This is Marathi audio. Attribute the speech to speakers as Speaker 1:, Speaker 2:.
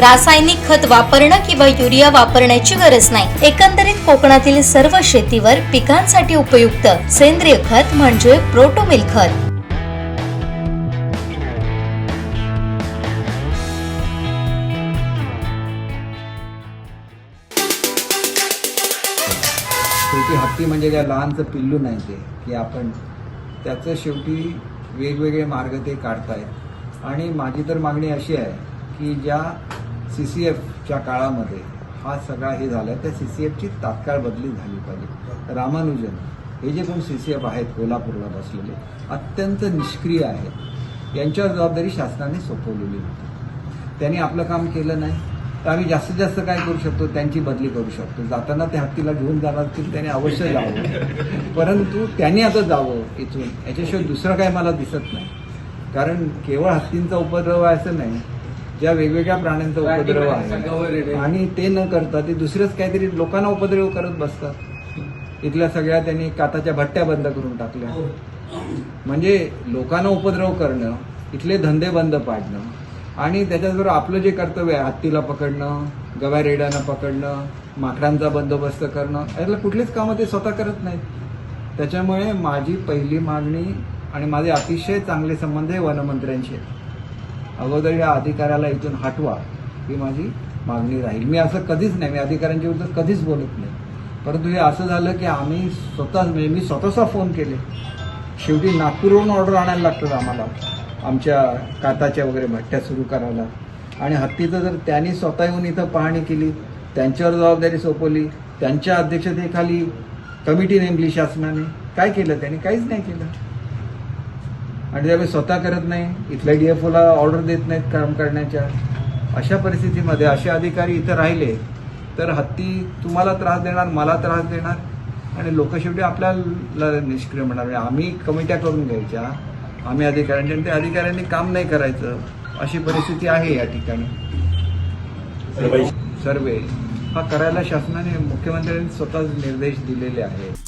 Speaker 1: रासायनिक खत वापरणं किंवा युरिया वापरण्याची गरज नाही. एकंदरीत कोकणातील सर्व शेतीवर पिकांसाठी उपयुक्त सेंद्रिय खत म्हणजे प्रोटोमिल खत.
Speaker 2: शेवटी हत्ती म्हणजे काय लहानचं पिल्लू नाही ते की आपण त्याचं शेवटी वेगवेगळे मार्ग ते काढतायत. आणि माझी तर मागणी अशी आहे की ज्या सी सी एफच्या काळामध्ये हा सगळा हे झाला त्या सी सी एफची तात्काळ बदली झाली पाहिजे. रामानुजन हे जे कोण सी सी एफ आहेत कोल्हापूरला बसलेले अत्यंत निष्क्रिय आहेत. यांच्यावर जबाबदारी शासनाने सोपवलेली होती. त्यांनी आपलं काम केलं नाही. तर आम्ही जास्तीत जास्त काय करू शकतो? त्यांची बदली करू शकतो. जाताना त्या हत्तीला घेऊन जाणार असतील त्याने अवश्य जावं. परंतु त्यांनी आता जावं इथून. याच्याशिवाय दुसरं काय मला दिसत नाही. कारण केवळ हत्तींचा उपद्रव आहे असं नाही ज्या वेगवेगळ्या प्राण्यांचा उपद्रव आहे. आणि ते न करता ते दुसरंच काहीतरी लोकांना उपद्रव करत बसतात. इथल्या सगळ्या त्यांनी काताच्या भट्ट्या बंद करून टाकल्या. म्हणजे लोकांना उपद्रव करणं इथले धंदे बंद पाडणं आणि त्याच्याबरोबर आपलं जे कर्तव्य आहे हत्तीला पकडणं गव्या रेड्यांना पकडणं माकडांचा बंदोबस्त करणं यातलं कुठलीच कामं ते स्वतः करत नाहीत. त्याच्यामुळे माझी पहिली मागणी आणि माझे अतिशय चांगले संबंध हे वनमंत्र्यांशी आहेत अगोदर या अधिकाऱ्याला इथून हटवा ही माझी मागणी राहील. मी असं कधीच नाही मी अधिकाऱ्यांच्या विरुद्ध कधीच बोलत नाही. परंतु हे असं झालं की आम्ही स्वतः म्हणजे मी स्वतःचा फोन केले. शेवटी नागपूरवरून ऑर्डर आणायला लागतात आम्हाला. आमच्या काताच्या वगैरे भट्ट्या सुरू करायला. आणि हत्तीचं जर त्यांनी स्वतः येऊन इथं पाहणी केली त्यांच्यावर जबाबदारी सोपवली त्यांच्या अध्यक्षतेखाली कमिटी नेमली शासनाने काय केलं? त्यांनी काहीच नाही केलं. आणि त्यावेळी स्वतः करत नाही इथल्या डीएफओला ऑर्डर देत नाहीत काम करण्याच्या. अशा परिस्थितीमध्ये असे अधिकारी इथं राहिले तर हत्ती तुम्हाला त्रास देणार मला त्रास देणार आणि लोक शेवटी आपल्याला निष्क्रिय म्हणणार. म्हणजे आम्ही कमिट्या करून घ्यायच्या आम्ही अधिकाऱ्यांच्या आणि त्या अधिकाऱ्यांनी काम नाही करायचं अशी परिस्थिती आहे या ठिकाणी. सर्वे. हा करायला शासनाने मुख्यमंत्र्यांनी स्वतः निर्देश दिलेले आहेत.